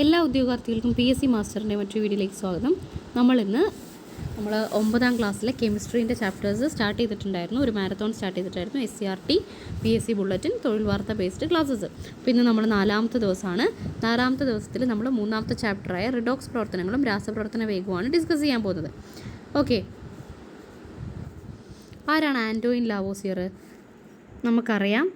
എല്ലാ ഉദ്യോഗാർത്ഥികൾക്കും P S C മാസ്റ്ററിന്റെ മറ്റൊരു വീഡിയോയിലേക്ക് സ്വാഗതം. നമ്മളിന്ന് നമ്മൾ ഒമ്പതാം ക്ലാസ്സിലെ കെമിസ്ട്രീന്റെ ചാപ്റ്റേഴ്സ് സ്റ്റാർട്ട് ചെയ്തിട്ടുണ്ടായിരുന്നു. ഒരു marathon start ചെയ്തിട്ടായിരുന്നു S C R T P S C bulletin തൊഴിൽ വാർത്ത ബേസ്ഡ് ക്ലാസ്സസ് പിന്നെ നമ്മൾ നാലാമത്തെ ദിവസമാണ്. നാലാമത്തെ ദിവസത്തിൽ നമ്മൾ മൂന്നാമത്തെ ചാപ്റ്ററായ റിഡോക്സ് പ്രവർത്തനങ്ങളും രാസപ്രവർത്തന വേഗവുമാണ് ഡിസ്കസ് ചെയ്യാൻ പോകുന്നത്. ഓക്കെ ആരാണ് ആന്റോയിൻ ലാവോസിയർ നമുക്കറിയാം.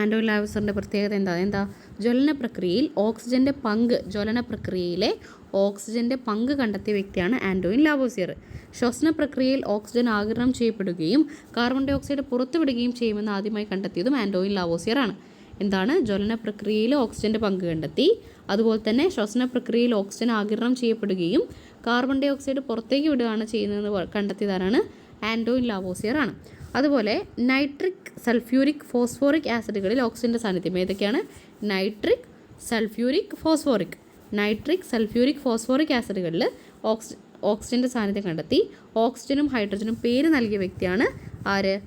ആന്റോയിൻ ലാവോസിയറിന്റെ പ്രത്യേകത എന്താ? എന്താ ജ്വലന പ്രക്രിയയിൽ ഓക്സിജന്റെ പങ്ക് ജ്വലന പ്രക്രിയയിലെ ഓക്സിജന്റെ പങ്ക് കണ്ടെത്തിയ വ്യക്തിയാണ് ആന്റോയിൻ ലാബോസിയർ ശ്വസന പ്രക്രിയയിൽ ഓക്സിജൻ ആഗിരണം ചെയ്യപ്പെടുകയും കാർബൺ ഡൈ ഓക്സൈഡ് പുറത്തുവിടുകയും ചെയ്യുമെന്ന് ആദ്യമായി കണ്ടെത്തിയതും ആന്റോയിൻ ലാവോസിയർ ആണ്. എന്താണ്? ജ്വലന പ്രക്രിയയിൽ ഓക്സിജന്റെ പങ്ക് കണ്ടെത്തി. അതുപോലെ തന്നെ ശ്വസന പ്രക്രിയയിൽ ഓക്സിജൻ ആഗിരണം ചെയ്യപ്പെടുകയും കാർബൺ ഡൈ ഓക്സൈഡ് പുറത്തേക്ക് വിടുകയാണ് ചെയ്യുന്നതെന്ന് കണ്ടെത്തിയതാരാണ്? ആന്റോയിൻ ലാവോസിയർ ആണ്. അതുപോലെ നൈട്രിക് സൾഫ്യൂരിക് ഫോസ്ഫോറിക് ആസിഡുകളിൽ ഓക്സിജന്റെ സാന്നിധ്യം ഏതൊക്കെയാണ്? Nitric sulphuric phosphoric nitric sulphuric phosphoric ആസിഡുകളിൽ oxy ഓക്സിജന്റെ സാന്നിധ്യം കണ്ടെത്തി. ഓക്സിജനും ഹൈഡ്രജനും പേര് നൽകിയ വ്യക്തിയാണ് ആര്?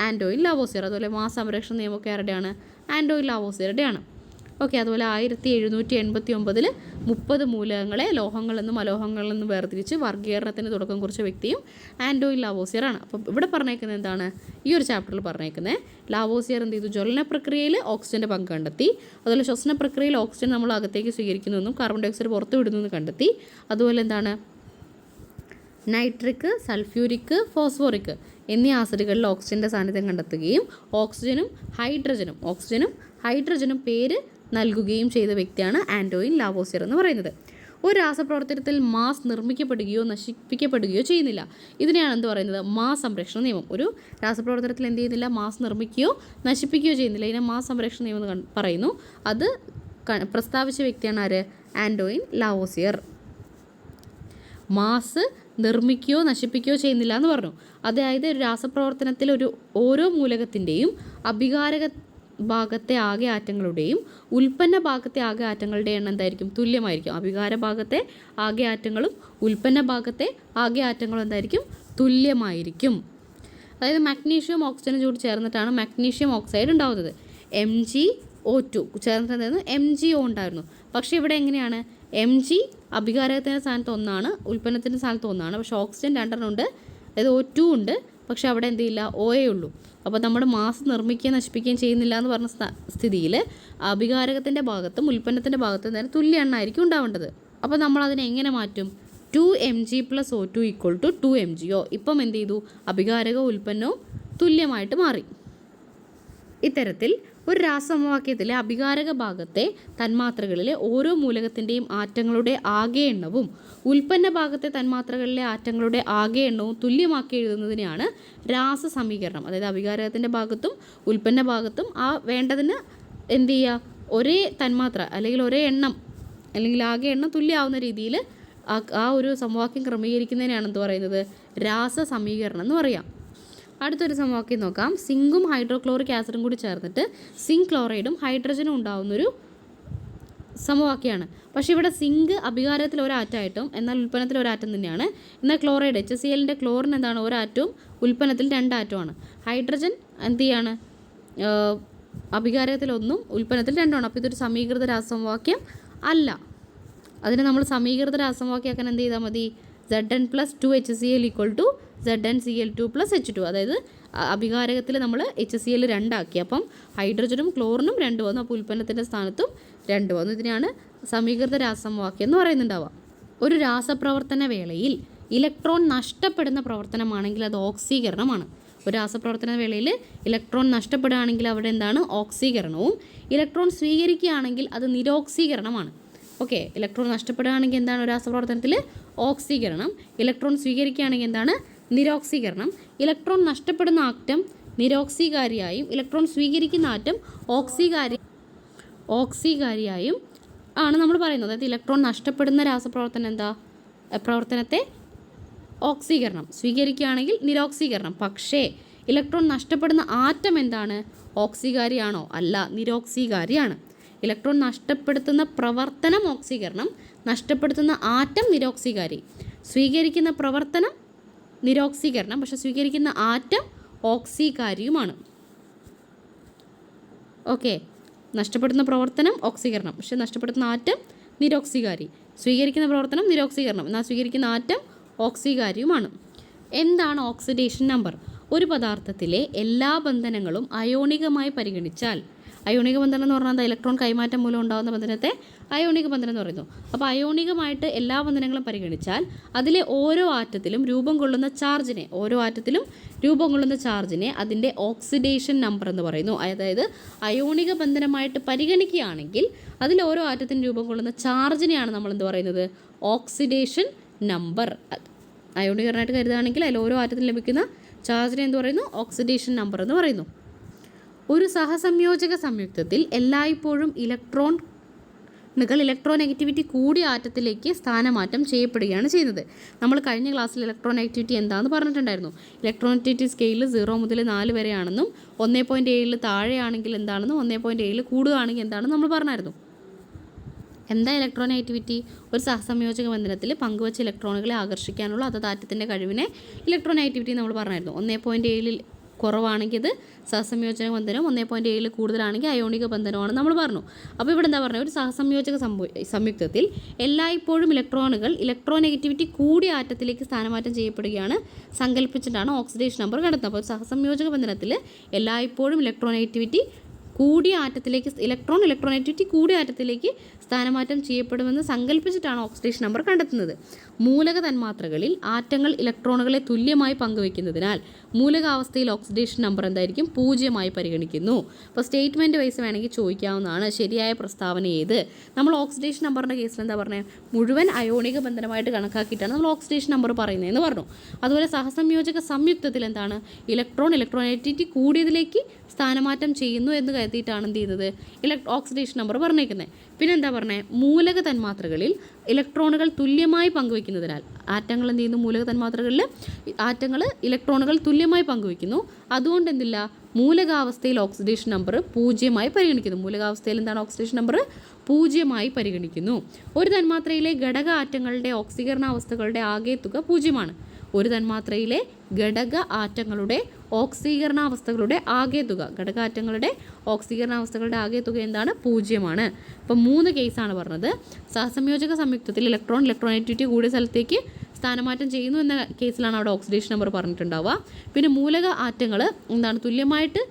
Antoine Lavoisier. അതുപോലെ മാസ സംരക്ഷണ നിയമമൊക്കെ ആരുടെയാണ്? ആൻഡോയിൽ ലാവോസിയറുടെയാണ്. ഓക്കെ അതുപോലെ ആയിരത്തി എഴുന്നൂറ്റി എൺപത്തി ഒമ്പതിൽ മുപ്പത് മൂലകങ്ങളെ ലോഹങ്ങളെന്നും അലോഹങ്ങളെന്നും വേർതിരിച്ച് വർഗീകരണത്തിന് തുടക്കം കുറിച്ച വ്യക്തിയും ആൻഡോയിൽ ലാവോസിയറാണ്. അപ്പം ഇവിടെ പറഞ്ഞേക്കുന്നത് എന്താണ്? ഈ ഒരു ചാപ്റ്ററിൽ പറഞ്ഞേക്കുന്നത് ലാവോസിയർ എന്ത് ചെയ്തു? ജ്വലന പ്രക്രിയയിൽ ഓക്സിജന്റെ പങ്ക് കണ്ടെത്തി. അതുപോലെ ശ്വസന പ്രക്രിയയിൽ ഓക്സിജൻ നമ്മൾ അകത്തേക്ക് സ്വീകരിക്കുന്നുവെന്നും കാർബൺ ഡൈ ഓക്സൈഡ് പുറത്തു വിടുന്നു കണ്ടെത്തി. അതുപോലെ എന്താണ്? നൈട്രിക് സൾഫ്യൂരിക് ഫോസ്ഫോറിക് എന്നീ ആസിഡുകളിൽ ഓക്സിജന്റെ സാന്നിധ്യം കണ്ടെത്തുകയും ഓക്സിജനും ഹൈഡ്രജനും ഓക്സിജനും ഹൈഡ്രജനും പേര് നൽകുകയും ചെയ്ത വ്യക്തിയാണ് ആന്റോയിൻ ലാവോസിയർ എന്ന് പറയുന്നത്. ഒരു രാസപ്രവർത്തനത്തിൽ മാസ് നിർമ്മിക്കപ്പെടുകയോ നശിപ്പിക്കപ്പെടുകയോ ചെയ്യുന്നില്ല. ഇതിനെയാണ് എന്ത് പറയുന്നത്? മാസ് സംരക്ഷണ നിയമം. ഒരു രാസപ്രവർത്തനത്തിൽ എന്ത് ചെയ്യുന്നില്ല? മാസ് നിർമ്മിക്കുകയോ നശിപ്പിക്കുകയോ ചെയ്യുന്നില്ല. ഇതിനെ മാസ് സംരക്ഷണ നിയമം എന്ന് പറയുന്നു. അത് പ്രസ്താവിച്ച വ്യക്തിയാണ് ആര്? Antoine Lavoisier. മാസ് നിർമ്മിക്കുകയോ നശിപ്പിക്കുകയോ ചെയ്യുന്നില്ല എന്ന് പറഞ്ഞു. അതായത് ഒരു രാസപ്രവർത്തനത്തിൽ ഒരു ഓരോ മൂലകത്തിന്റെയും അഭികാരക ഭാഗത്തെ ആകെ ആറ്റങ്ങളുടെയും ഉൽപ്പന്ന ഭാഗത്തെ ആകെ ആറ്റങ്ങളുടെ എണ്ണം എന്തായിരിക്കും? തുല്യമായിരിക്കും. അഭികാര ഭാഗത്തെ ആകെ ആറ്റങ്ങളും ഉൽപ്പന്ന ഭാഗത്തെ ആകെ ആറ്റങ്ങളും എന്തായിരിക്കും? തുല്യമായിരിക്കും. അതായത് മഗ്നീഷ്യം ഓക്സിജനും കൂടി ചേർന്നിട്ടാണ് മഗ്നീഷ്യം ഓക്സൈഡ് ഉണ്ടാകുന്നത് എം ജി ഒ ടു ചേർന്നിട്ട് എന്തായിരുന്നു? എം ജി ഒ ഉണ്ടായിരുന്നു. പക്ഷേ ഇവിടെ എങ്ങനെയാണ്? എം ജി അഭികാരത്തിന്റെ സ്ഥാനത്ത് ഒന്നാണ് ഉൽപ്പന്നത്തിന്റെ സ്ഥാനത്ത് ഒന്നാണ്. പക്ഷേ ഓക്സിജൻ രണ്ടെണ്ണം ഉണ്ട്. അതായത് ഒ ടു ഉണ്ട് പക്ഷേ അവിടെ എന്ത് ചെയ്യില്ല എ ഉള്ളൂ. അപ്പോൾ നമ്മൾ മാസ് നിർമ്മിക്കുകയും നശിപ്പിക്കുകയും ചെയ്യുന്നില്ല എന്ന് പറഞ്ഞ സ്ഥ- സ്ഥിതിയിൽ അഭികാരകത്തിന്റെ ഭാഗത്തും ഉൽപ്പന്നത്തിന്റെ ഭാഗത്തും തന്നെ തുല്യ എണ്ണമായിരിക്കും ഉണ്ടാവേണ്ടത്. അപ്പോൾ നമ്മൾ അതിനെ എങ്ങനെ മാറ്റും? Two M G plus O two equal to two M G O ഇപ്പം എന്ത് ചെയ്തു? അഭികാരക ഉൽപ്പന്നവും തുല്യമായിട്ട് മാറി. ഇത്തരത്തിൽ ഒരു രാസസമവാക്യത്തിലെ അഭികാരക ഭാഗത്തെ തന്മാത്രകളിലെ ഓരോ മൂലകത്തിന്റെയും ആറ്റങ്ങളുടെ ആകെ എണ്ണവും ഉൽപ്പന്ന ഭാഗത്തെ തന്മാത്രകളിലെ ആറ്റങ്ങളുടെ ആകെ എണ്ണവും തുല്യമാക്കി എഴുതുന്നതിനെയാണ് രാസ സമീകരണം അതായത് അഭികാരകത്തിന്റെ ഭാഗത്തും ഉൽപ്പന്ന ഭാഗത്തും ആ വേണ്ടതിന് എന്ത് ചെയ്യുക? ഒരേ തന്മാത്ര അല്ലെങ്കിൽ ഒരേ എണ്ണം അല്ലെങ്കിൽ ആകെ എണ്ണം തുല്യമാവുന്ന രീതിയിൽ ആ ഒരു സമവാക്യം ക്രമീകരിക്കുന്നതിനാണ് എന്ത് പറയുന്നത്? രാസ സമീകരണം എന്ന് പറയാം. അടുത്തൊരു സമവാക്യം നോക്കാം. സിങ്കും ഹൈഡ്രോക്ലോറിക് ആസിഡും കൂടി ചേർന്നിട്ട് സിങ്ക് ക്ലോറൈഡും ഹൈഡ്രജനും ഉണ്ടാവുന്നൊരു സമവാക്യമാണ് പക്ഷേ ഇവിടെ സിങ്ക് അഭികാരത്തിൽ ഒരാറ്റായിട്ടും എന്നാൽ ഉൽപ്പന്നത്തിൽ ഒരാറ്റം തന്നെയാണ്. എന്നാൽ ക്ലോറൈഡ് എച്ച് സി എല്ലിന്റെ ക്ലോറിൻ എന്താണ്? ഒരാറ്റവും ഉൽപ്പന്നത്തിൽ രണ്ടാറ്റമാണ് ഹൈഡ്രജൻ എന്ത് ചെയ്യാണ്? അഭികാരത്തിലൊന്നും ഉൽപ്പന്നത്തിൽ രണ്ടുമാണ്. അപ്പോൾ ഇതൊരു സമീകൃത രാസസമവാക്യം അല്ല. അതിനെ നമ്മൾ സമീകൃത രാസസമവാക്യമാക്കാൻ എന്ത് ചെയ്താൽ മതി? Z N plus two H C L equal to Z N C L two plus H two അതായത് അഭികാരകത്തിൽ നമ്മൾ എച്ച് സി എൽ രണ്ടാക്കി. അപ്പം ഹൈഡ്രജനും ക്ലോറിനും രണ്ട് വന്നു. അപ്പോൾ ഉൽപ്പന്നത്തിന്റെ സ്ഥാനത്തും രണ്ട് വന്നു. ഇതിനെയാണ് സമീകൃത രാസമവാക്യം എന്ന് പറയുന്നുണ്ടാവുക. ഒരു രാസപ്രവർത്തന വേളയിൽ ഇലക്ട്രോൺ നഷ്ടപ്പെടുന്ന പ്രവർത്തനമാണെങ്കിൽ അത് ഓക്സീകരണമാണ്. ഒരു രാസപ്രവർത്തന വേളയിൽ ഇലക്ട്രോൺ നഷ്ടപ്പെടുകയാണെങ്കിൽ അവിടെ എന്താണ്? ഓക്സീകരണവും. ഇലക്ട്രോൺ സ്വീകരിക്കുകയാണെങ്കിൽ അത് നിരോക്സീകരണമാണ്. ഓക്കെ ഇലക്ട്രോൺ നഷ്ടപ്പെടുകയാണെങ്കിൽ എന്താണ് ഒരു രാസപ്രവർത്തനത്തിൽ? ഓക്സീകരണം. ഇലക്ട്രോൺ സ്വീകരിക്കുകയാണെങ്കിൽ എന്താണ്? നിരോക്സീകരണം. ഇലക്ട്രോൺ നഷ്ടപ്പെടുന്ന ആറ്റം നിരോക്സീകാരിയായും ഇലക്ട്രോൺ സ്വീകരിക്കുന്ന ആറ്റം ഓക്സീകാരി ഓക്സീകാരിയായും ആണ് നമ്മൾ പറയുന്നത്. അതായത് ഇലക്ട്രോൺ നഷ്ടപ്പെടുന്ന രാസപ്രവർത്തനം എന്താ? പ്രവർത്തനത്തെ ഓക്സീകരണം. സ്വീകരിക്കുകയാണെങ്കിൽ നിരോക്സീകരണം. പക്ഷേ ഇലക്ട്രോൺ നഷ്ടപ്പെടുന്ന ആറ്റം എന്താണ്? ഓക്സികാരിയാണോ? അല്ല നിരോക്സീകാരിയാണ്. ഇലക്ട്രോൺ നഷ്ടപ്പെടുത്തുന്ന പ്രവർത്തനം ഓക്സീകരണം. നഷ്ടപ്പെടുത്തുന്ന ആറ്റം നിരോക്സീകാരി. സ്വീകരിക്കുന്ന പ്രവർത്തനം നിരോക്സീകരണം പക്ഷെ സ്വീകരിക്കുന്ന ആറ്റം ഓക്സീകാരിയുമാണ്. ഓക്കെ. നഷ്ടപ്പെടുന്ന പ്രവർത്തനം ഓക്സീകരണം പക്ഷെ നഷ്ടപ്പെടുന്ന ആറ്റം നിരോക്സികാരി. സ്വീകരിക്കുന്ന പ്രവർത്തനം നിരോക്സീകരണം എന്നാൽ സ്വീകരിക്കുന്ന ആറ്റം ഓക്സികാരിയുമാണ്. എന്താണ് ഓക്സിഡേഷൻ നമ്പർ? ഒരു പദാർത്ഥത്തിലെ എല്ലാ ബന്ധനങ്ങളും അയോണികമായി പരിഗണിച്ചാൽ അയോണിക ബന്ധനം എന്ന് പറഞ്ഞാൽ ഇലക്ട്രോൺ കൈമാറ്റം മൂലം ഉണ്ടാകുന്ന ബന്ധനത്തെ അയോണിക ബന്ധനം എന്ന് പറയുന്നു. അപ്പോൾ അയോണികമായിട്ട് എല്ലാ ബന്ധനങ്ങളും പരിഗണിച്ചാൽ അതിലെ ഓരോ ആറ്റത്തിലും രൂപം കൊള്ളുന്ന ചാർജിനെ ഓരോ ആറ്റത്തിലും രൂപം കൊള്ളുന്ന ചാർജിനെ അതിന്റെ ഓക്സിഡേഷൻ നമ്പർ എന്ന് പറയുന്നു. അതായത് അയോണിക ബന്ധനമായിട്ട് പരിഗണിക്കുകയാണെങ്കിൽ അതിൽ ഓരോ ആറ്റത്തിനും രൂപം കൊള്ളുന്ന ചാർജിനെയാണ് നമ്മൾ എന്ത് പറയുന്നത്? ഓക്സിഡേഷൻ നമ്പർ അയോണികരണമായിട്ട് കരുതുകയാണെങ്കിൽ അതിൽ ഓരോ ആറ്റത്തിനും ലഭിക്കുന്ന ചാർജിനെ എന്ത് പറയുന്നു? ഓക്സിഡേഷൻ നമ്പർ എന്ന് പറയുന്നു. ഒരു സഹസംയോജക സംയുക്തത്തിൽ എല്ലായ്പ്പോഴും ഇലക്ട്രോൺ ണുകൾ ഇലക്ട്രോ നെഗറ്റിവിറ്റി കൂടിയ ആറ്റത്തിലേക്ക് സ്ഥാനമാറ്റം ചെയ്യപ്പെടുകയാണ് ചെയ്യുന്നത്. നമ്മൾ കഴിഞ്ഞ ക്ലാസ്സിൽ ഇലക്ട്രോ നെഗറ്റിവിറ്റി എന്താണെന്ന് പറഞ്ഞിട്ടുണ്ടായിരുന്നു. ഇലക്ട്രോ നെഗറ്റിവിറ്റി സ്കെയിൽ സീറോ മുതൽ നാല് വരെയാണെന്നും ഒന്നേ പോയിന്റ് ഏഴിൽ താഴെയാണെങ്കിൽ എന്താണെന്നും ഒന്നേ പോയിന്റ് ഏഴിൽ കൂടുകയാണെങ്കിൽ എന്താണെന്ന് നമ്മൾ പറഞ്ഞായിരുന്നു. എന്താ ഇലക്ട്രോ നെഗറ്റിവിറ്റി? ഒരു സഹസംയോജക ബന്ധനത്തിൽ പങ്കുവച്ച ഇലക്ട്രോണുകളെ ആകർഷിക്കാനുള്ള അതത് ആറ്റത്തിന്റെ കഴിവിനെ ഇലക്ട്രോനെഗറ്റിവിറ്റി നമ്മൾ പറഞ്ഞായിരുന്നു. ഒന്നേ പോയിന്റ് ഏഴിൽ കുറവാണെങ്കിൽ അത് സഹസംയോജക ബന്ധനം ഒന്നേ പോയിന്റ് ഏഴിൽ കൂടുതലാണെങ്കിൽ അയോണിക ബന്ധനമാണ് നമ്മൾ പറഞ്ഞു. അപ്പോൾ ഇവിടെ എന്താ പറഞ്ഞത്? ഒരു സഹസംയോജക സംയുക്തത്തിൽ എല്ലായ്പ്പോഴും ഇലക്ട്രോണുകൾ ഇലക്ട്രോ നെഗറ്റിവിറ്റി കൂടിയ ആറ്റത്തിലേക്ക് സ്ഥാനമാറ്റം ചെയ്യപ്പെടുകയാണ് സങ്കല്പിച്ചിട്ടാണ് ഓക്സിഡേഷൻ നമ്പർ കണ്ടെത്തുന്നത്. അപ്പോൾ സഹസംയോജക ബന്ധനത്തിൽ എല്ലായ്പ്പോഴും ഇലക്ട്രോ നെഗറ്റിവിറ്റി കൂടിയ ആറ്റത്തിലേക്ക് ഇലക്ട്രോൺ ഇലക്ട്രോനെഗറ്റിവിറ്റി കൂടിയ ആറ്റത്തിലേക്ക് സ്ഥാനമാറ്റം ചെയ്യപ്പെടുമെന്ന് സങ്കല്പിച്ചിട്ടാണ് ഓക്സിഡേഷൻ നമ്പർ കണ്ടെത്തുന്നത്. മൂലക തന്മാത്രകളിൽ ആറ്റങ്ങൾ ഇലക്ട്രോണുകളെ തുല്യമായി പങ്കുവെക്കുന്നതിനാൽ മൂലകാവസ്ഥയിൽ ഓക്സിഡേഷൻ നമ്പർ എന്തായിരിക്കും? പൂജ്യമായി പരിഗണിക്കുന്നു. അപ്പോൾ സ്റ്റേറ്റ്മെന്റ് വൈസ് വേണമെങ്കിൽ ചോദിക്കാവുന്നതാണ്. ശരിയായ പ്രസ്താവന ഏത്? നമ്മൾ ഓക്സിഡേഷൻ നമ്പറിന്റെ കേസിൽ എന്താ പറഞ്ഞത് മുഴുവൻ അയോണിക ബന്ധനമായിട്ട് കണക്കാക്കിയിട്ടാണ് നമ്മൾ ഓക്സിഡേഷൻ നമ്പർ പറയുന്നതെന്ന് പറഞ്ഞു. അതുപോലെ സഹസംയോജക സംയുക്തത്തിൽ എന്താണ്? ഇലക്ട്രോൺ ഇലക്ട്രോനെഗറ്റിവിറ്റി കൂടിയതിലേക്ക് സ്ഥാനമാറ്റം ചെയ്യുന്നു എന്ന് കരുതിയിട്ടാണ് എന്ത് ചെയ്യുന്നത്? ഇലക്ട്രോ ഓക്സിഡേഷൻ നമ്പർ പറഞ്ഞേക്കുന്നത്. പിന്നെ എന്താ പറഞ്ഞത് മൂലക തന്മാത്രകളിൽ ഇലക്ട്രോണുകൾ തുല്യമായി പങ്കുവയ്ക്കുന്നതിനാൽ ആറ്റങ്ങൾ എന്ത് ചെയ്യുന്നു? മൂലക തന്മാത്രകളിൽ ആറ്റങ്ങൾ ഇലക്ട്രോണുകൾ തുല്യമായി പങ്കുവയ്ക്കുന്നു. അതുകൊണ്ട് എന്തില്ല? മൂലകാവസ്ഥയിൽ ഓക്സിഡേഷൻ നമ്പർ പൂജ്യമായി പരിഗണിക്കുന്നു. മൂലകാവസ്ഥയിൽ എന്താണ് ഓക്സിഡേഷൻ നമ്പർ? പൂജ്യമായി പരിഗണിക്കുന്നു. ഒരു തന്മാത്രയിലെ ഘടക ആറ്റങ്ങളുടെ ഓക്സീകരണാവസ്ഥകളുടെ ആകെ തുക പൂജ്യമാണ്. ഒരു തന്മാത്രയിലെ ഘടക ആറ്റങ്ങളുടെ ഓക്സീകരണാവസ്ഥകളുടെ ആകെ തുക. ഘടകാറ്റങ്ങളുടെ ഓക്സീകരണാവസ്ഥകളുടെ ആകെ തുക എന്താണ്? പൂജ്യമാണ്. ഇപ്പം മൂന്ന് കേസാണ് പറഞ്ഞത്. സഹസംയോജക സംയുക്തത്തിൽ ഇലക്ട്രോൺ ഇലക്ട്രോനെറ്റിവിറ്റി കൂടിയ സ്ഥലത്തേക്ക് സ്ഥാനമാറ്റം ചെയ്യുന്നു എന്ന കേസിലാണ് അവിടെ ഓക്സിഡേഷൻ നമ്പർ പറഞ്ഞിട്ടുണ്ടാവുക. പിന്നെ മൂലക ആറ്റങ്ങൾ എന്താണ്? തുല്യമായിട്ട്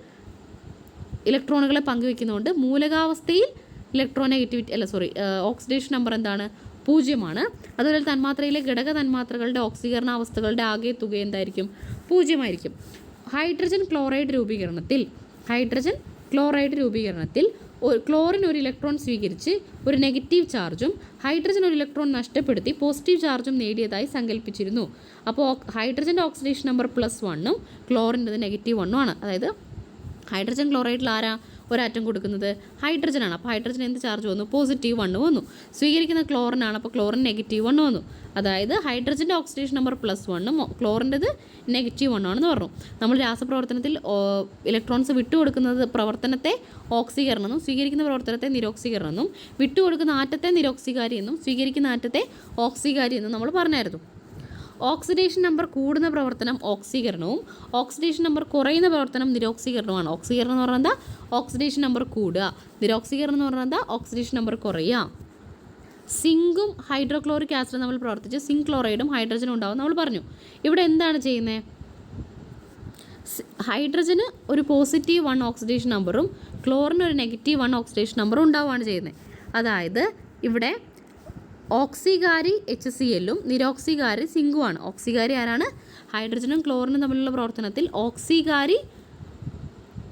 ഇലക്ട്രോണുകളെ പങ്കുവെക്കുന്നതുകൊണ്ട് മൂലകാവസ്ഥയിൽ ഇലക്ട്രോനെഗറ്റിവിറ്റി അല്ല സോറി ഓക്സിഡേഷൻ നമ്പർ എന്താണ്? പൂജ്യമാണ്. അതുപോലെ തന്മാത്രയിലെ ഘടക തന്മാത്രകളുടെ ഓക്സീകരണ അവസ്ഥകളുടെ ആകെ തുക എന്തായിരിക്കും? പൂജ്യമായിരിക്കും. ഹൈഡ്രജൻ ക്ലോറൈഡ് രൂപീകരണത്തിൽ ഹൈഡ്രജൻ ക്ലോറൈഡ് രൂപീകരണത്തിൽ ഒരു ക്ലോറിൻ ഒരു ഇലക്ട്രോൺ സ്വീകരിച്ച് ഒരു നെഗറ്റീവ് ചാർജും ഹൈഡ്രജൻ ഒരു ഇലക്ട്രോൺ നഷ്ടപ്പെടുത്തി പോസിറ്റീവ് ചാർജും നേടിയതായി സങ്കല്പിച്ചിരുന്നു അപ്പോൾ ഹൈഡ്രജന്റെ ഓക്സിഡേഷൻ നമ്പർ പ്ലസ് വണ്ണും ക്ലോറിന്റെ നെഗറ്റീവ് വണ്ണും ആണ് അതായത് ഹൈഡ്രജൻ ക്ലോറൈഡിൽ ആരാ? ഒരാറ്റം കൊടുക്കുന്നത് ഹൈഡ്രജനാണ് അപ്പോൾ ഹൈഡ്രജൻ എന്ത് ചാർജ് വന്നു? പോസിറ്റീവ് വണ്ണ് വന്നു. സ്വീകരിക്കുന്ന ക്ലോറിനാണ് അപ്പോൾ ക്ലോറിൻ നെഗറ്റീവ് വണ്ണ് വന്നു. അതായത് ഹൈഡ്രജന്റെ ഓക്സിഡേഷൻ നമ്പർ പ്ലസ് വണ്ണും ക്ലോറിന്റെത് നെഗറ്റീവ് വണ്ണാണെന്ന് പറഞ്ഞു. നമ്മൾ രാസപ്രവർത്തനത്തിൽ ഇലക്ട്രോൺസ് വിട്ടുകൊടുക്കുന്നത് പ്രവർത്തനത്തെ ഓക്സീകരണം എന്നും സ്വീകരിക്കുന്ന പ്രവർത്തനത്തെ നിരോക്സീകരണം എന്നും വിട്ടുകൊടുക്കുന്ന ആറ്റത്തെ നിരോക്സികാരി എന്നും സ്വീകരിക്കുന്ന ആറ്റത്തെ ഓക്സികാരി എന്നും നമ്മൾ പറഞ്ഞായിരുന്നു. ഓക്സിഡേഷൻ നമ്പർ കൂടുന്ന പ്രവർത്തനം ഓക്സീകരണവും ഓക്സിഡേഷൻ നമ്പർ കുറയുന്ന പ്രവർത്തനം നിരോക്സീകരണവുമാണ്. ഓക്സീകരണം എന്ന് പറഞ്ഞാൽ ഓക്സിഡേഷൻ നമ്പർ കൂടുക. നിരോക്സീകരണം എന്ന് പറഞ്ഞാൽ ഓക്സിഡേഷൻ നമ്പർ കുറയുക. സിങ്കും ഹൈഡ്രോക്ലോറിക് ആസിഡും നമ്മൾ പ്രവർത്തിച്ച് സിങ്ക് ക്ലോറൈഡും ഹൈഡ്രജനും ഉണ്ടാവും നമ്മൾ പറഞ്ഞു. ഇവിടെ എന്താണ് ചെയ്യുന്നത് ഹൈഡ്രജന് ഒരു പോസിറ്റീവ് വൺ ഓക്സിഡേഷൻ നമ്പറും ക്ലോറിന് ഒരു നെഗറ്റീവ് വൺ ഓക്സിഡേഷൻ നമ്പറും ഉണ്ടാവുകയാണ് ചെയ്യുന്നത്. അതായത് ഇവിടെ ഓക്സികാരി എച്ച് സി എല്ലും നിരോക്സികാരി സിങ്കുമാണ് ഓക്സികാരി ആരാണ്? ഹൈഡ്രജനും ക്ലോറിനും തമ്മിലുള്ള പ്രവർത്തനത്തിൽ ഓക്സികാരി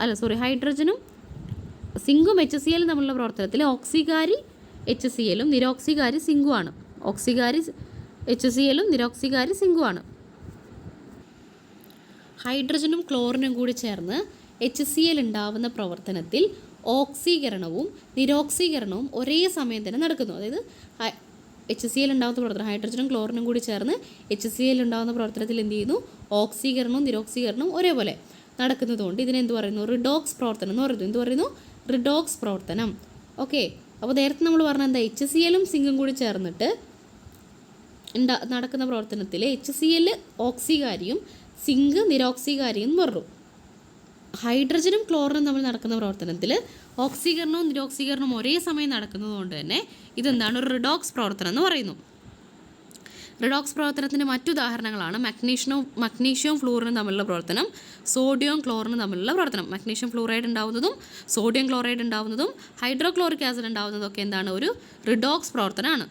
അല്ല സോറി ഹൈഡ്രജനും സിങ്കും എച്ച് സി എല്ലും തമ്മിലുള്ള പ്രവർത്തനത്തിൽ ഓക്സികാരി എച്ച് സി എല്ലും നിരോക്സികാരി സിങ്കുമാണ് ഓക്സികാരി എച്ച് സി എല്ലും നിരോക്സികാരി സിങ്കുമാണ് ഹൈഡ്രജനും ക്ലോറിനും കൂടി ചേർന്ന് എച്ച് സി എൽ ഉണ്ടാവുന്ന പ്രവർത്തനത്തിൽ ഓക്സീകരണവും നിരോക്സീകരണവും ഒരേ സമയം തന്നെ നടക്കുന്നു. അതായത് എച്ച് സി എൽ ഉണ്ടാകുന്ന പ്രവർത്തനം ഹൈഡ്രജനും ക്ലോറിനും കൂടി ചേർന്ന് എച്ച് സി എൽ ഉണ്ടാകുന്ന പ്രവർത്തനത്തിൽ എന്ത് ചെയ്യുന്നു? ഓക്സീകരണവും നിരോക്സീകരണവും ഒരേപോലെ നടക്കുന്നതുകൊണ്ട് ഇതിനെന്ത് പറയുന്നു? റിഡോക്സ് പ്രവർത്തനം എന്ന് പറയുന്നു. എന്ത് പറയുന്നു? റിഡോക്സ് പ്രവർത്തനം. ഓക്കെ അപ്പോൾ നേരത്തെ നമ്മൾ പറഞ്ഞ എന്താ? എച്ച് സി എല്ലും സിങ്കും കൂടി ചേർന്നിട്ട് നടക്കുന്ന പ്രവർത്തനത്തിൽ എച്ച് സി എൽ ഓക്സികാരിയും സിങ്ക് നിരോക്സികാരിയും എന്ന് പറഞ്ഞു. ഹൈഡ്രജനും ക്ലോറിനും തമ്മിൽ നടക്കുന്ന പ്രവർത്തനത്തിൽ ഓക്സീകരണവും നിരോക്സീകരണവും ഒരേ സമയം നടക്കുന്നതുകൊണ്ട് തന്നെ ഇതെന്താണ്? ഒരു റിഡോക്സ് പ്രവർത്തനം എന്ന് പറയുന്നു. റിഡോക്സ് പ്രവർത്തനത്തിന്റെ മറ്റുദാഹരണങ്ങളാണ് മഗ്നീഷ്യനും മഗ്നീഷ്യവും ഫ്ലൂറിനും തമ്മിലുള്ള പ്രവർത്തനം സോഡിയവും ക്ലോറിനും തമ്മിലുള്ള പ്രവർത്തനം. മഗ്നീഷ്യം ഫ്ലൂറൈഡ് ഉണ്ടാവുന്നതും സോഡിയം ക്ലോറൈഡ് ഉണ്ടാവുന്നതും ഹൈഡ്രോക്ലോറിക് ആസിഡ് ഉണ്ടാവുന്നതും ഒക്കെ എന്താണ്? ഒരു റിഡോക്സ് പ്രവർത്തനമാണ്.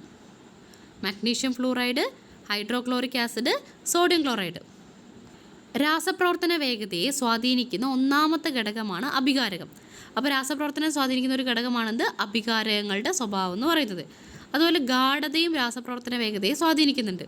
Magnesium fluoride hydrochloric acid sodium chloride രാസപ്രവർത്തന വേഗതയെ സ്വാധീനിക്കുന്ന ഒന്നാമത്തെ ഘടകമാണ് അഭികാരകം. അപ്പോൾ രാസപ്രവർത്തനം സ്വാധീനിക്കുന്ന ഒരു ഘടകമാണെന്ത്? അഭികാരകങ്ങളുടെ സ്വഭാവം എന്ന് പറയുന്നത്. അതുപോലെ ഗാഠതയും രാസപ്രവർത്തന വേഗതയെ സ്വാധീനിക്കുന്നുണ്ട്.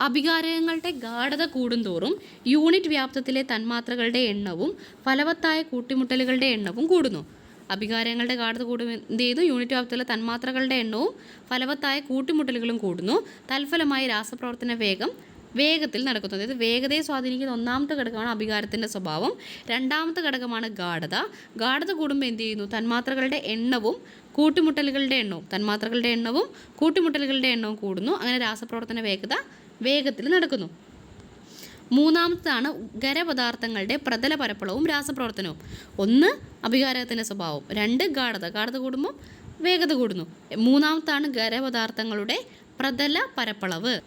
അഭികാരകങ്ങളുടെ ഗാഠത കൂടുന്തോറും യൂണിറ്റ് വ്യാപ്തത്തിലെ തന്മാത്രകളുടെ എണ്ണവും ഫലവത്തായ കൂട്ടിമുട്ടലുകളുടെ എണ്ണവും കൂടുന്നു. അഭികാരങ്ങളുടെ ഗാഠത കൂടും എന്ത് ചെയ്തു? യൂണിറ്റ് വ്യാപ്തത്തിലെ തന്മാത്രകളുടെ എണ്ണവും ഫലവത്തായ കൂട്ടിമുട്ടലുകളും കൂടുന്നു. തൽഫലമായി രാസപ്രവർത്തന വേഗം വേഗത്തിൽ നടക്കുന്നത്. അതായത് വേഗതയെ സ്വാധീനിക്കുന്ന ഒന്നാമത്തെ ഘടകമാണ് അഭികാരത്തിന്റെ സ്വഭാവം. രണ്ടാമത്തെ ഘടകമാണ് ഗാഠത. ഗാഠത കൂടുമ്പോൾ എന്ത് ചെയ്യുന്നു? തന്മാത്രകളുടെ എണ്ണവും കൂട്ടിമുട്ടലുകളുടെ എണ്ണവും തന്മാത്രകളുടെ എണ്ണവും കൂട്ടിമുട്ടലുകളുടെ എണ്ണവും കൂടുന്നു. അങ്ങനെ രാസപ്രവർത്തന വേഗത വേഗത്തിൽ നടക്കുന്നു. മൂന്നാമത്തതാണ് ഖരപദാർത്ഥങ്ങളുടെ പ്രതല പരപ്പളവും രാസപ്രവർത്തനവും. ഒന്ന് അഭികാരകത്തിന്റെ സ്വഭാവം. രണ്ട് ഗാഠത. ഗാഠത കൂടുമ്പോൾ വേഗത കൂടുന്നു. മൂന്നാമത്താണ് ഖരപദാർത്ഥങ്ങളുടെ പ്രതല പരപ്പളവ്.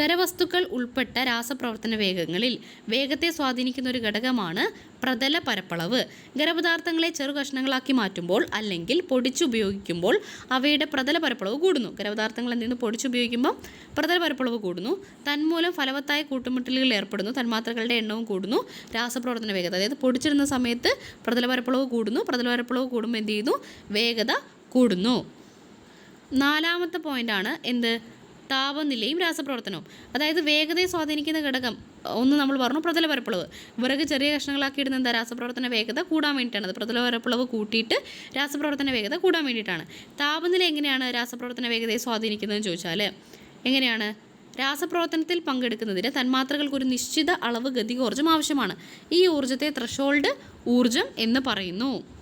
ഖരവസ്തുക്കൾ ഉൾപ്പെട്ട രാസപ്രവർത്തന വേഗങ്ങളിൽ വേഗത്തെ സ്വാധീനിക്കുന്ന ഒരു ഘടകമാണ് പ്രതല പരപ്പളവ്. ഖരപദാർത്ഥങ്ങളെ ചെറു കഷ്ണങ്ങളാക്കി മാറ്റുമ്പോൾ അല്ലെങ്കിൽ പൊടിച്ചുപയോഗിക്കുമ്പോൾ അവയുടെ പ്രതല പരപ്പളവ് കൂടുന്നു. ഖരപദാർത്ഥങ്ങൾ എന്ത് ചെയ്യുന്നു പൊടിച്ചുപയോഗിക്കുമ്പോൾ പ്രതല പരപ്പളവ് കൂടുന്നു. തന്മൂലം ഫലവത്തായ കൂട്ടുമുട്ടലുകൾ ഏർപ്പെടുന്നു. തന്മാത്രകളുടെ എണ്ണവും കൂടുന്നു. രാസപ്രവർത്തന വേഗത അതായത് പൊടിച്ചിരുന്ന സമയത്ത് പ്രതല പരപ്പളവ് കൂടുന്നു. പ്രതല പരപ്പളവ് കൂടുമ്പോൾ എന്ത് ചെയ്യുന്നു? വേഗത കൂടുന്നു. നാലാമത്തെ പോയിന്റാണ് എന്ത്? താപനിലയും രാസപ്രവർത്തനവും. അതായത് വേഗതയെ സ്വാധീനിക്കുന്ന ഘടകം ഒന്ന് നമ്മൾ പറഞ്ഞു പ്രതല പരപ്പളവ് വിറക് ചെറിയ കഷ്ണങ്ങളാക്കി ഇടുന്ന എന്താ? രാസപ്രവർത്തന വേഗത കൂടാൻ വേണ്ടിയിട്ടാണ് അത്. പ്രതല പരപ്പളവ് കൂട്ടിയിട്ട് രാസപ്രവർത്തന വേഗത കൂടാൻ വേണ്ടിയിട്ടാണ്. താപനില എങ്ങനെയാണ് രാസപ്രവർത്തന വേഗതയെ സ്വാധീനിക്കുന്നതെന്ന് ചോദിച്ചാൽ എങ്ങനെയാണ്? രാസപ്രവർത്തനത്തിൽ പങ്കെടുക്കുന്നതിന് തന്മാത്രകൾക്ക് ഒരു നിശ്ചിത അളവ് ഗതികോർജം ആവശ്യമാണ്. ഈ ഊർജത്തെ ത്രഷോൾഡ് ഊർജം എന്ന് പറയുന്നു.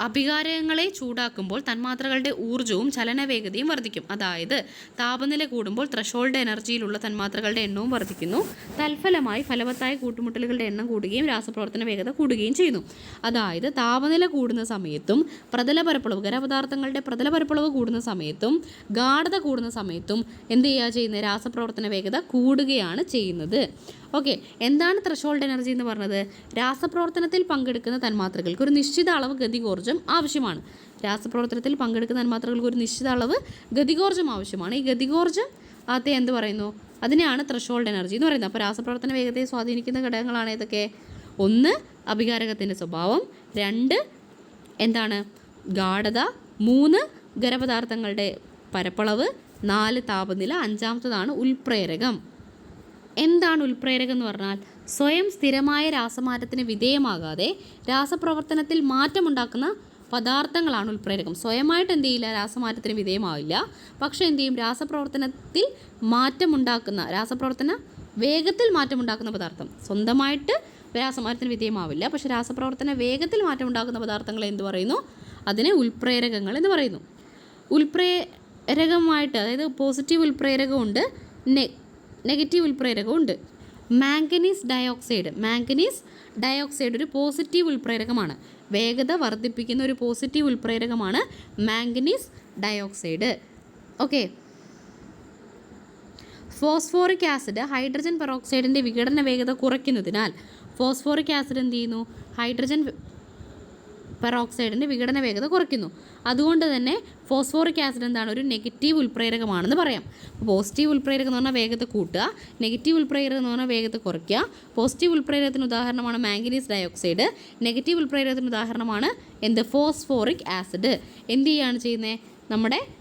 അഭികാരകങ്ങളെ ചൂടാക്കുമ്പോൾ തന്മാത്രകളുടെ ഊർജവും ചലനവേഗതയും വർദ്ധിക്കും. അതായത് താപനില കൂടുമ്പോൾ ത്രഷോൾഡ് എനർജിയിലുള്ള തന്മാത്രകളുടെ എണ്ണവും വർദ്ധിക്കുന്നു. തൽഫലമായി ഫലവത്തായ കൂട്ടുമുട്ടലുകളുടെ എണ്ണം കൂടുകയും രാസപ്രവർത്തന വേഗത കൂടുകയും ചെയ്യുന്നു. അതായത് താപനില കൂടുന്ന സമയത്തും പ്രതല പരപ്പളവ് ഖരപദാർത്ഥങ്ങളുടെ പ്രതല പരപ്പളവ് കൂടുന്ന സമയത്തും ഗാഠത കൂടുന്ന സമയത്തും എന്ത് ചെയ്യുക? ചെയ്യുന്നത് രാസപ്രവർത്തന വേഗത കൂടുകയാണ് ചെയ്യുന്നത്. ഓക്കെ എന്താണ് ത്രഷോൾഡ് എനർജി എന്ന് പറഞ്ഞത്? രാസപ്രവർത്തനത്തിൽ പങ്കെടുക്കുന്ന തന്മാത്രകൾക്ക് ഒരു നിശ്ചിത അളവ് ഗതികോർജം ആവശ്യമാണ്. രാസപ്രവർത്തനത്തിൽ പങ്കെടുക്കുന്ന തന്മാത്രകൾക്ക് ഒരു നിശ്ചിത അളവ് ഗതികോർജം ആവശ്യമാണ്. ഈ ഗതികോർജം അകത്തെ എന്ത് പറയുന്നു? അതിനെയാണ് ത്രഷോൾഡ് എനർജി എന്ന് പറയുന്നത്. അപ്പോൾ രാസപ്രവർത്തന വേഗതയെ സ്വാധീനിക്കുന്ന ഘടകങ്ങളാണ് ഏതൊക്കെ? ഒന്ന് അഭികാരകത്തിന്റെ സ്വഭാവം. രണ്ട് എന്താണ്? ഗാഠത മൂന്ന് ഖരപദാർത്ഥങ്ങളുടെ പരപ്പളവ്. നാല് താപനില. അഞ്ചാമത്തതാണ് ഉൽപ്രേരകം. എന്താണ് ഉൽപ്രേരകം എന്ന് പറഞ്ഞാൽ സ്വയം സ്ഥിരമായ രാസമാറ്റത്തിന് വിധേയമാകാതെ രാസപ്രവർത്തനത്തിൽ മാറ്റമുണ്ടാക്കുന്ന പദാർത്ഥങ്ങളാണ് ഉൽപ്രേരകം. സ്വയമായിട്ട് എന്ത് ചെയ്യില്ല രാസമാറ്റത്തിന് വിധേയമാവില്ല. പക്ഷേ എന്ത് ചെയ്യും? രാസപ്രവർത്തനത്തിൽ മാറ്റമുണ്ടാക്കുന്ന രാസപ്രവർത്തന വേഗത്തിൽ മാറ്റമുണ്ടാക്കുന്ന പദാർത്ഥം. സ്വന്തമായിട്ട് രാസമാറ്റത്തിന് വിധേയമാവില്ല. പക്ഷേ രാസപ്രവർത്തന വേഗത്തിൽ മാറ്റമുണ്ടാക്കുന്ന പദാർത്ഥങ്ങൾ എന്ത് പറയുന്നു? അതിനെ ഉൽപ്രേരകങ്ങൾ എന്ന് പറയുന്നു. ഉൽപ്രേരകമായിട്ട് അതായത് പോസിറ്റീവ് ഉൽപ്രേരകമുണ്ട്. നെ നെഗറ്റീവ് ഉൽപ്രേരകമുണ്ട് മാംഗനീസ് ഡയോക്സൈഡ്. മാംഗനീസ് ഡയോക്സൈഡ് ഒരു പോസിറ്റീവ് ഉൽപ്രേരകമാണ് വേഗത വർദ്ധിപ്പിക്കുന്ന ഒരു positive ഉൽപ്രേരകമാണ് manganese dioxide. Okay. Phosphoric acid hydrogen പെറോക്സൈഡിന്റെ വിഘടന വേഗത കുറയ്ക്കുന്നതിനാൽ ഫോസ്ഫോറിക് ആസിഡ് എന്ത് ചെയ്യുന്നു? ഹൈഡ്രജൻ പെറോക്സൈഡിന്റെ വിഘടന വേഗത കുറയ്ക്കുന്നു. അതുകൊണ്ട് തന്നെ ഫോസ്ഫോറിക് ആസിഡ് എന്താണ്? ഒരു നെഗറ്റീവ് ഉൽപ്രേരകമാണെന്ന് പറയാം. പോസിറ്റീവ് ഉൽപ്രേരകം എന്ന് പറഞ്ഞാൽ വേഗത കൂട്ടുക നെഗറ്റീവ് ഉൽപ്രേരകം എന്ന് പറഞ്ഞാൽ വേഗത കുറയ്ക്കുക. പോസിറ്റീവ് ഉൽപ്രേരകത്തിന് ഉദാഹരണമാണ് മാംഗനീസ് ഡയോക്സൈഡ്. നെഗറ്റീവ് ഉൽപ്രേരകത്തിന് ഉദാഹരണമാണ് എന്ത്? Phosphoric acid. എന്ത് ചെയ്യുകയാണ് ചെയ്യുന്നത്? നമ്മുടെ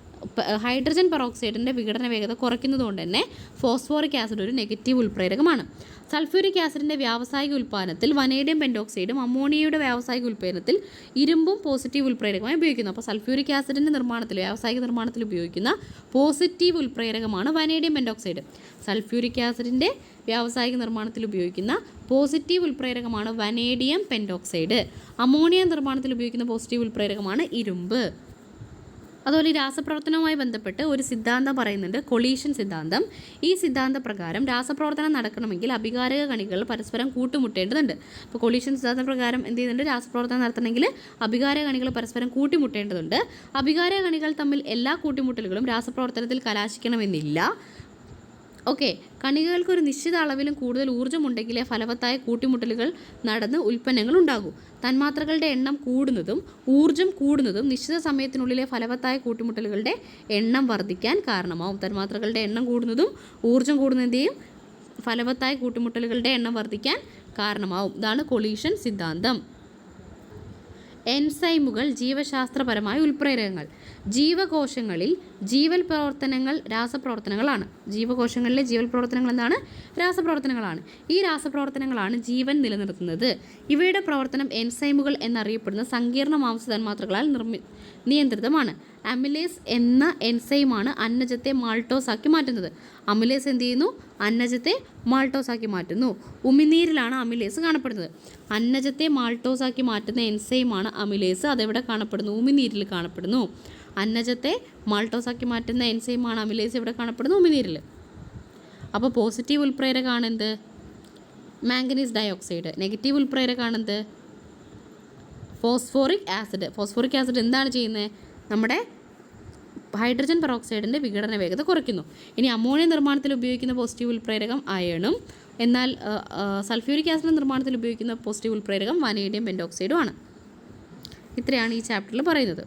ഹൈഡ്രജൻ പെറോക്സൈഡിന്റെ വിഘടന വേഗത കുറയ്ക്കുന്നതുകൊണ്ട് തന്നെ ഫോസ്ഫോറിക് ആസിഡ് ഒരു നെഗറ്റീവ് ഉൽപ്രേരകമാണ്. സൾഫ്യൂരിക് ആസിഡിന്റെ വ്യാവസായിക ഉൽപ്പാദനത്തിൽ വനേഡിയം പെൻഡോക്സൈഡും അമോണിയയുടെ വ്യാവസായിക ഉൽപ്പന്നത്തിൽ ഇരുമ്പും പോസിറ്റീവ് ഉൽപ്രേരകമായി ഉപയോഗിക്കുന്നു. അപ്പോൾ സൾഫ്യൂരിക് ആസിഡിന്റെ നിർമ്മാണത്തിൽ വ്യാവസായിക നിർമ്മാണത്തിൽ ഉപയോഗിക്കുന്ന പോസിറ്റീവ് ഉൽപ്രേരകമാണ് വനേഡിയം പെൻഡോക്സൈഡ്. സൾഫ്യൂരിക് ആസിഡിന്റെ വ്യാവസായിക നിർമ്മാണത്തിൽ ഉപയോഗിക്കുന്ന പോസിറ്റീവ് ഉൽപ്രേരകമാണ് വനേഡിയം പെൻഡോക്സൈഡ്. അമോണിയ നിർമ്മാണത്തിൽ ഉപയോഗിക്കുന്ന പോസിറ്റീവ് ഉൽപ്രേരകമാണ് ഇരുമ്പ്. അതുപോലെ രാസപ്രവർത്തനവുമായി ബന്ധപ്പെട്ട് ഒരു സിദ്ധാന്തം പറയുന്നുണ്ട് കൊളീഷൻ സിദ്ധാന്തം. ഈ സിദ്ധാന്ത പ്രകാരം രാസപ്രവർത്തനം നടക്കണമെങ്കിൽ അഭികാരക കണികൾ പരസ്പരം കൂട്ടുമുട്ടേണ്ടതുണ്ട്. അപ്പോൾ കൊളീഷൻ സിദ്ധാന്ത പ്രകാരം എന്ത് ചെയ്യുന്നുണ്ട്? രാസപ്രവർത്തനം നടത്തണമെങ്കിൽ അഭികാരക കണികൾ പരസ്പരം കൂട്ടിമുട്ടേണ്ടതുണ്ട്. അഭികാരക കണികൾ തമ്മിൽ എല്ലാ കൂട്ടിമുട്ടലുകളും രാസപ്രവർത്തനത്തിൽ കലാശിക്കണമെന്നില്ല. ഓക്കെ. കണികകൾക്ക് ഒരു നിശ്ചിത അളവിലും കൂടുതൽ ഊർജമുണ്ടെങ്കിലേ ഫലവത്തായ കൂട്ടിമുട്ടലുകൾ നടന്ന് ഉൽപ്പന്നങ്ങൾ ഉണ്ടാകൂ. തന്മാത്രകളുടെ എണ്ണം കൂടുന്നതും ഊർജം കൂടുന്നതും നിശ്ചിത സമയത്തിനുള്ളിലെ ഫലവത്തായ കൂട്ടിമുട്ടലുകളുടെ എണ്ണം വർദ്ധിക്കാൻ കാരണമാവും. തന്മാത്രകളുടെ എണ്ണം കൂടുന്നതും ഊർജം കൂടുന്നതിന്റെയും ഫലവത്തായ കൂട്ടിമുട്ടലുകളുടെ എണ്ണം വർദ്ധിക്കാൻ കാരണമാവും. ഇതാണ് കൊളീഷൻ സിദ്ധാന്തം. എൻസൈമുകൾ ജീവശാസ്ത്രപരമായ ഉൽപ്രേരകങ്ങൾ. ജീവകോശങ്ങളിൽ ജീവൽ പ്രവർത്തനങ്ങൾ രാസപ്രവർത്തനങ്ങളാണ്. ജീവകോശങ്ങളിലെ ജീവൽ പ്രവർത്തനങ്ങൾ എന്താണ്? രാസപ്രവർത്തനങ്ങളാണ്. ഈ രാസപ്രവർത്തനങ്ങളാണ് ജീവൻ നിലനിർത്തുന്നത്. ഇവയുടെ പ്രവർത്തനം എൻസൈമുകൾ എന്നറിയപ്പെടുന്ന സങ്കീർണ മാംസതന്മാത്രകളാൽ നിർമ്മി നിയന്ത്രിതമാണ്. അമിലേസ് എന്ന എൻസൈമാണ് അന്നജത്തെ മാൾട്ടോസ് ആക്കി മാറ്റുന്നത്. അമിലേസ് എന്ത് ചെയ്യുന്നു? അന്നജത്തെ മാൾട്ടോസ് ആക്കി മാറ്റുന്നു. ഉമിനീരിലാണ് അമിലേസ് കാണപ്പെടുന്നത്. അന്നജത്തെ മാൾട്ടോസ് ആക്കി മാറ്റുന്ന എൻസൈമാണ് അമിലേസ്. അതെവിടെ കാണപ്പെടുന്നു. ഉമിനീരിൽ കാണപ്പെടുന്നു. അന്നജത്തെ മാൾട്ടോസ് ആക്കി മാറ്റുന്ന എൻസൈമാണ് അമിലേസ് ഇവിടെ കാണപ്പെടുന്നു ഉമിനീരിൽ അപ്പോൾ പോസിറ്റീവ് ഉൽപ്രേരകമാണ് എന്ത്? Manganese dioxide. നെഗറ്റീവ് ഉൽപ്രേരകമാണ് എന്ത്? Phosphoric acid. ഫോസ്ഫോറിക് ആസിഡ് എന്താണ് ചെയ്യുന്നത് നമ്മുടെ ഹൈഡ്രജൻ പെറോക്സൈഡിന്റെ വിഘടന വേഗത കുറയ്ക്കുന്നു. ഇനി അമോണിയ നിർമ്മാണത്തിൽ ഉപയോഗിക്കുന്ന പോസിറ്റീവ് ഉൽപ്രേരകം അയണും എന്നാൽ സൾഫ്യൂരിക് ആസിഡ് നിർമ്മാണത്തിൽ ഉപയോഗിക്കുന്ന പോസിറ്റീവ് ഉൽപ്രേരകം വനേഡിയം പെൻഡോക്സൈഡും ആണ്. ഇത്രയാണ് ഈ ചാപ്റ്ററിൽ പറയുന്നത്.